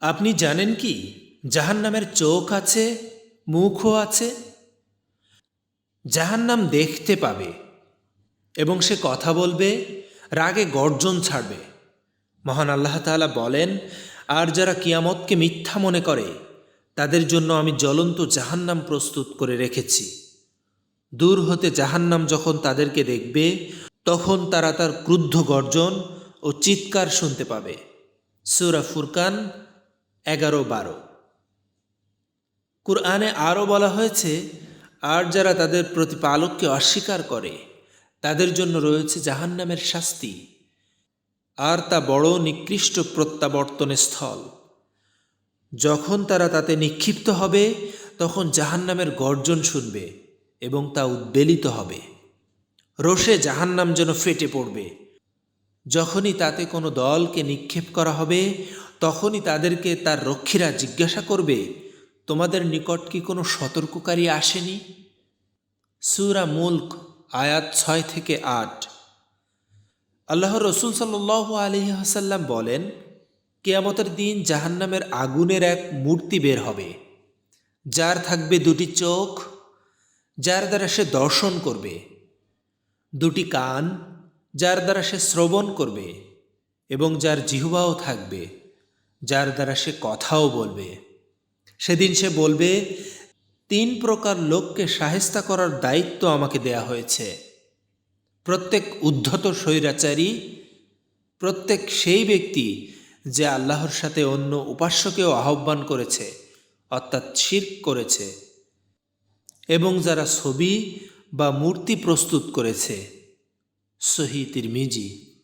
আপনি জানেন কি? জাহান্নামের চোখ আছে, মুখও আছে। জাহান্নাম দেখতে পাবে এবং সে কথা বলবে, রাগে গর্জন ছাড়বে। মহান আল্লাহ তাআলা বলেন, আর যারা কিয়ামতকে মিথ্যা মনে করে, তাদের জন্য আমি জ্বলন্ত জাহান্নাম প্রস্তুত করে রেখেছি। দূর হতে জাহান্নাম যখন তাদেরকে দেখবে, তখন তারা তার ক্রুদ্ধ গর্জন ও চিৎকার শুনতে পাবে। সুরা ফুরকান এগারো বারো কুরআনে আরও বলা হয়েছে, আর যারা তাদের প্রতিপালককে অস্বীকার করে, তাদের জন্য রয়েছে জাহান্নামের শাস্তি। আর তা বড় নিকৃষ্ট প্রত্যাবর্তনের স্থল। যখন তারা তাতে নিক্ষিপ্ত হবে, তখন জাহান্নামের গর্জন শুনবে এবং তা উদ্বেলিত হবে। রোষে জাহান্নাম যেন ফেটে পড়বে। যখনই তাতে কোনো দলকে নিক্ষেপ করা হবে তখনই তাদেরকে তার রক্ষীরা জিজ্ঞাসা করবে, তোমাদের নিকট কি কোনো সতর্ককারী আসেনি? সুরা মুল্ক, আয়াত ছয় থেকে আট। আল্লাহ রসুল সাল্লাহ আলহি হাসাল্লাম বলেন, কেয়ামতের দিন জাহান্নামের আগুনের এক মূর্তি বের হবে। যার থাকবে দুটি চোখ, যার দ্বারা সে দর্শন করবে। দুটি কান, যার দ্বারা সে শ্রবণ করবে এবং যার জিহ্বাও থাকবে। যার দ্বারা সে কথাও বলবে। সেদিন সে বলবে, তিন প্রকার লোককে সাহেস্তা করার দায়িত্ব আমাকে দেয়া হয়েছে। প্রত্যেক উদ্ধত স্বৈরাচারী, প্রত্যেক সেই ব্যক্তি যে আল্লাহর সাথে অন্য উপাস্যকেও আহ্বান করেছে, অর্থাৎ শির্ক করেছে এবং যারা ছবি বা মূর্তি প্রস্তুত করেছে। সহি তিরমিজি।